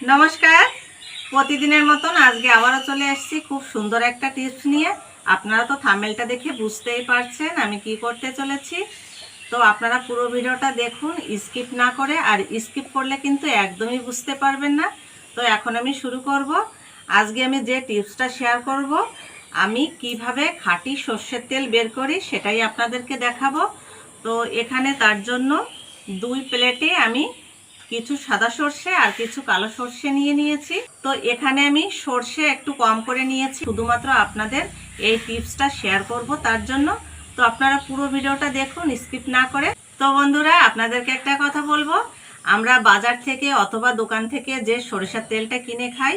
নমস্কার। প্রতিদিনের মতন আজকে আবারও চলে আসছি খুব সুন্দর একটা টিপস নিয়ে। আপনারা তো থামেলটা দেখে বুঝতেই পারছেন আমি কি করতে চলেছি। তো আপনারা পুরো ভিডিওটা দেখুন স্কিপ না করে, আর স্কিপ করলে কিন্তু একদমই বুঝতে পারবেন না। তো এখন আমি শুরু করব। আজকে আমি যে টিপসটা শেয়ার করব, আমি কীভাবে খাঁটি সর্ষের তেল বের করি সেটাই আপনাদেরকে দেখাবো। তো এখানে তার জন্য দুই প্লেটে আমি কিছু সাদা সর্ষে আর কিছু কালো সর্ষে নিয়ে নিয়েছি। তো এখানে আমি সর্ষে একটু কম করে নিয়েছি। শুধুমাত্র আপনাদের এই টিপসটা শেয়ার করব তার জন্য। তো আপনারা পুরো ভিডিওটা দেখুন, স্কিপ না করে। তো বন্ধুরা, আপনাদেরকে একটা কথা বলব। আমরা বাজার থেকে অথবা দোকান থেকে যে সরিষার তেলটা কিনে খাই,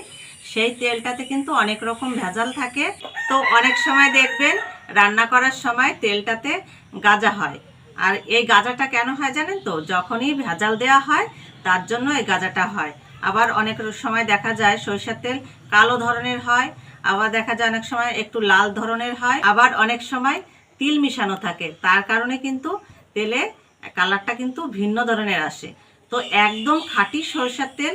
সেই তেলটাতে কিন্তু অনেক রকম ভেজাল থাকে। তো অনেক সময় দেখবেন, রান্না করার সময় তেলটাতে গাজা হয়। আর এই গাজাটা কেন হয় জানেন তো? যখনই ভেজাল দেওয়া হয় তার জন্য এই গাজাটা হয়। আবার অনেক সময় দেখা যায় সরিষার তেল কালো ধরনের হয়, আবার দেখা যায় অনেক সময় একটু লাল ধরনের হয়, আবার অনেক সময় তিল মিশানো থাকে। তার কারণে কিন্তু তেলে কালারটা কিন্তু ভিন্ন ধরনের আসে। তো একদম খাঁটি সরিষার তেল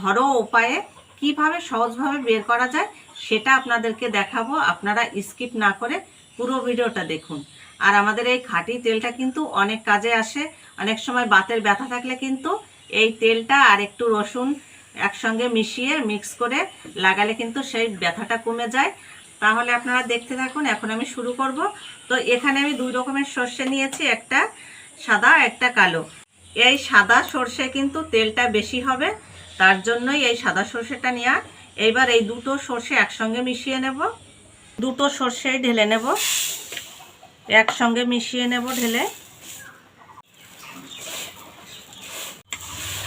ঘরোয়া উপায়ে কীভাবে সহজভাবে বের করা যায় সেটা আপনাদেরকে দেখাবো। আপনারা স্কিপ না করে পুরো ভিডিওটা দেখুন। আর আমাদের এই খাঁটি তেলটা কিন্তু অনেক কাজে আসে। অনেক সময় বাতের ব্যথা থাকলে কিন্তু এই তেলটা আর একটু রসুন একসঙ্গে মিশিয়ে মিক্স করে লাগালে কিন্তু সেই ব্যথাটা কমে যায়। তাহলে আপনারা দেখতে থাকুন, এখন আমি শুরু করব। তো এখানে আমি দুই রকমের সর্ষে নিয়েছি, একটা সাদা, একটা কালো। এই সাদা সর্ষে কিন্তু তেলটা বেশি হবে, তার জন্যই এই সাদা সর্ষেটা নেওয়া। এইবার এই দুটো সর্ষে একসঙ্গে মিশিয়ে নেব। দুটো সর্ষে ঢেলে নেব। একসঙ্গে মিশিয়ে নেব ঢেলে।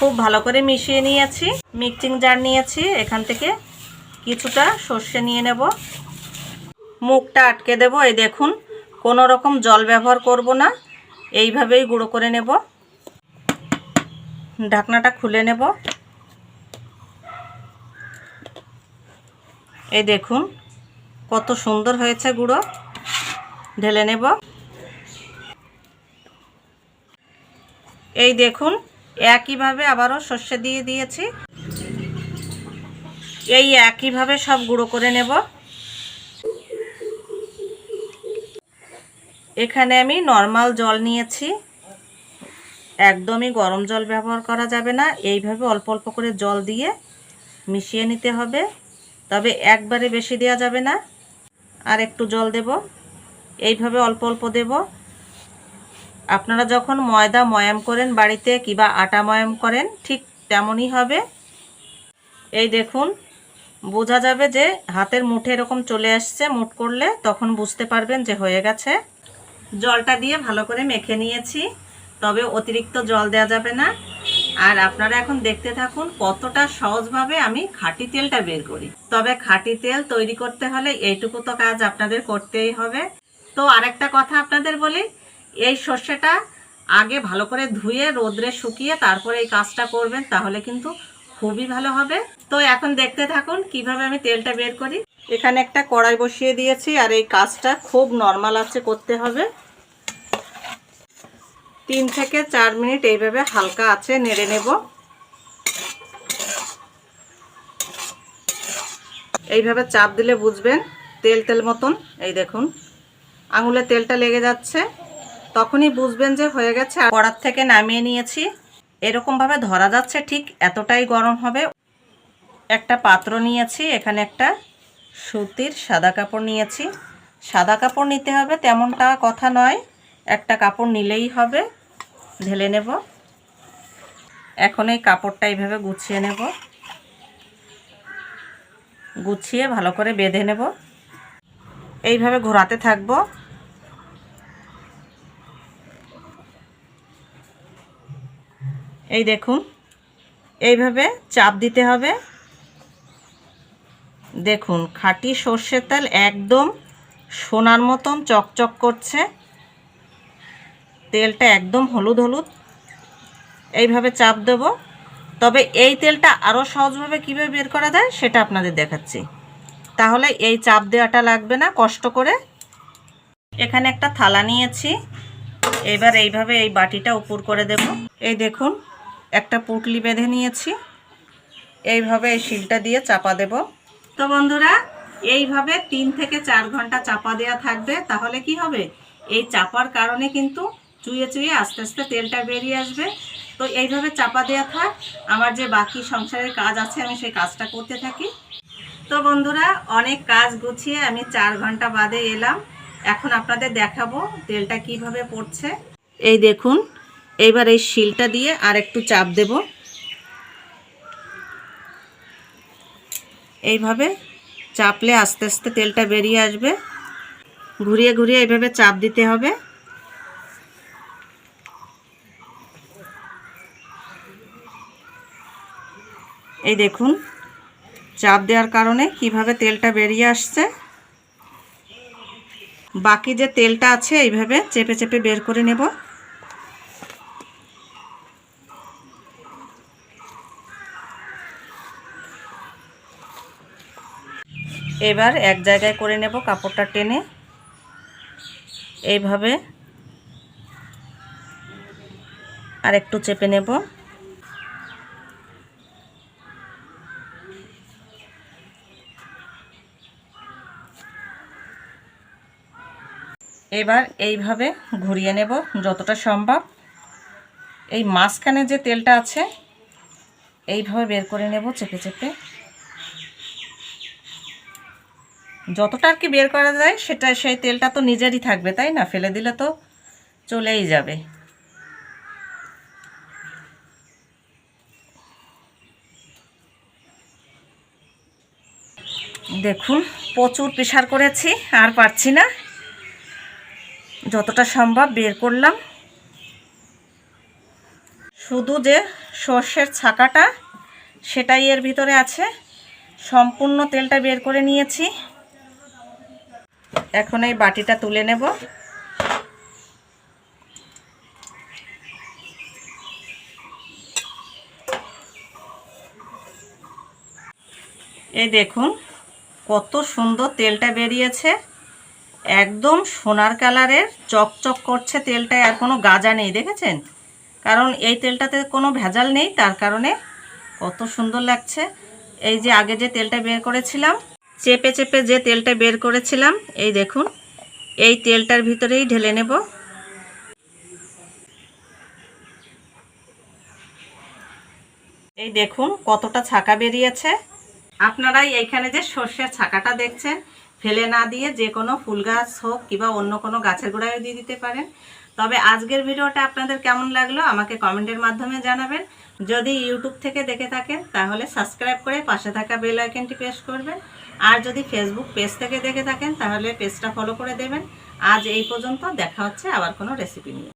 খুব ভালো করে মিশিয়ে নিয়েছি, মিক্সিং জার নিয়েছি, এখান থেকে কিছুটা সর্ষে নিয়ে নেব। মুখটা আটকে দেব, এই দেখুন, কোনো রকম জল ব্যবহার করব না, এইভাবেই গুঁড়ো করে নেব। ঢাকনাটা খুলে নেব। এই দেখুন, কত সুন্দর হয়েছে গুঁড়ো। ঢেলে নেব। এই দেখুন একইভাবে আবারও সর্ষে দিয়ে দিয়েছি। এই একইভাবে সব গুঁড়ো করে নেব। এখানে আমি নর্মাল জল নিয়েছি। একদমই গরম জল ব্যবহার করা যাবে না। এইভাবে অল্প অল্প করে জল দিয়ে মিশিয়ে নিতে হবে। তবে একবারে বেশি দেওয়া যাবে না। আর একটু জল দেব। এইভাবে অল্প অল্প দেব। আপনারা যখন ময়দা ময়াম করেন বাড়িতে কিবা আটা ময়াম করেন, ঠিক তেমনই হবে। এই দেখুন, বোঝা যাবে যে হাতের মুঠে এরকম চলে আসছে, মুঠ করলে তখন বুঝতে পারবেন যে হয়ে গেছে। জলটা দিয়ে ভালো করে মেখে নিয়েছি, তবে অতিরিক্ত জল দেওয়া যাবে না। আর আপনারা এখন দেখতে থাকুন কতটা সহজভাবে আমি খাঁটি তেলটা বের করি। তবে খাঁটি তেল তৈরি করতে হলে এইটুকু তো কাজ আপনাদের করতেই হবে। তো আরেকটা কথা আপনাদের বলি এই সর্ষেটা আগে ভালো করে ধুয়ে, রোদ্রে শুকিয়ে তারপরে এই কাজটা করবেন, তাহলে কিন্তু খুবই ভালো হবে। তো এখন দেখতে থাকুন কীভাবে আমি তেলটা বের করি। এখানে একটা কড়াই বসিয়ে দিয়েছি, আর এই কাজটা খুব নর্মাল আছে করতে হবে। তিন থেকে চার মিনিট এইভাবে হালকা আছে নেড়ে নেব। এইভাবে চাপ দিলে বুঝবেন তেল তেল মতন। এই দেখুন, আঙুলে তেলটা লেগে যাচ্ছে। তখনই বুঝবেন যে হয়ে গেছে কড়ার থেকে নামিয়ে নিয়েছি। এরকমভাবে ধরা যাচ্ছে ঠিক এতটাই গরম হবে। একটা পাত্র নিয়েছি, এখানে একটা সুতির সাদা কাপড় নিয়েছি। সাদা কাপড় নিতে হবে তেমনটা কথা নয়, একটা কাপড় নিলেই হবে। ঢেলে নেব। এখন এই কাপড়টা এইভাবে গুছিয়ে নেব। গুছিয়ে ভালো করে বেঁধে নেব। এইভাবে ঘোরাতে থাকব। এই দেখুন, এইভাবে চাপ দিতে হবে। দেখুন, খাঁটি সর্ষের তেল একদম সোনার মতন চকচক করছে। তেলটা একদম হলুদ হলুদ। এইভাবে চাপ দেব। তবে এই তেলটা আরও সহজভাবে কীভাবে বের করা যায় সেটা আপনাদের দেখাচ্ছি। তাহলে এই চাপ দেওয়াটা লাগবে না, কষ্ট করে। এখানে একটা থালা নিয়েছি। এবার এইভাবে এই বাটিটা উপর করে দেব। এই দেখুন একটা পুটলি বেঁধে নিয়েছি। এইভাবে এই শিলটা দিয়ে চাপা দেব। তো বন্ধুরা, এইভাবে তিন থেকে চার ঘণ্টা চাপা দেওয়া থাকবে। তাহলে কি হবে? এই চাপার কারণে কিন্তু চুয়ে চুয়ে আস্তে আস্তে তেলটা বেরিয়ে আসবে। তো এইভাবে চাপা দেওয়া থাক। আমার যে বাকি সংসারের কাজ আছে, আমি সেই কাজটা করতে থাকি। তো বন্ধুরা, অনেক কাজ গুছিয়ে আমি চার ঘণ্টা বাদে এলাম। এখন আপনাদের দেখাবো তেলটা কীভাবে পড়ছে। এই দেখুন এইবার এই শিলটা দিয়ে আর একটু চাপ দেব। এইভাবে চাপলে আস্তে আস্তে তেলটা বেরিয়ে আসবে। ঘুরিয়ে ঘুরিয়ে এইভাবে চাপ দিতে হবে। এই দেখুন, চাপ দেওয়ার কারণে কীভাবে তেলটা বেরিয়ে আসছে। বাকি যে তেলটা আছে, এইভাবে চেপে চেপে বের করে নেব। এবার এক জায়গায় করে নেব কাপড়টা টেনে। এইভাবে। আর একটু চেপে নেব। এবার এইভাবে ঘুরিয়ে নেব যতটা সম্ভব। এই মাঝখানে যে তেলটা আছে, এইভাবে বের করে নেব চেপে চেপে। যতটা আর কি বের করা যায়, সেটা সেই তেলটা তো নিজেরই থাকবে, তাই না? ফেলে দিলে তো চলেই যাবে। দেখুন, প্রচুর প্রেশার করেছি, আর পারছি না। যতটা সম্ভব বের করলাম। শুধু যে সর্ষের ছাকাটা, সেটাই এর ভিতরে আছে। সম্পূর্ণ তেলটা বের করে নিয়েছি। এখন এই বাটিটা তুলে নেব। এই দেখুন, কত সুন্দর তেলটা বেরিয়েছে। একদম সোনার কালারের, চকচক করছে তেলটায় আর কোনো গাজা নেই, দেখেছেন? কারণ এই তেলটাতে কোনো ভেজাল নেই, তার কারণে কত সুন্দর লাগছে। এই যে আগে যে তেলটা বের করেছিলাম চেপে চেপে যে তেলটা বের করেছিলাম, এই দেখুন, এই তেলটার ভিতরেই ঢেলে নেব। এই দেখুন কতটা ছাকা বেরিয়েছে। আপনারাই এইখানে যে সর্ষের ছাকাটা দেখছেন, ফেলে না দিয়ে যে কোনো ফুল গাছ হোক কিংবা অন্য কোনো গাছের গোড়ায় দিয়ে দিতে পারেন। তবে আজকের ভিডিওটা আপনাদের কেমন লাগল আমাকে কমেন্টের মাধ্যমে জানাবেন। যদি ইউটিউব থেকে দেখে থাকেন, তাহলে সাবস্ক্রাইব করে পাশে থাকা বেল আইকনটি প্রেস করবেন। আর যদি ফেসবুক পেজ থেকে দেখে থাকেন, তাহলে পেজটা ফলো করে দেবেন। আজ এই পর্যন্ত, দেখা হচ্ছে আবার কোনো রেসিপি নিয়ে।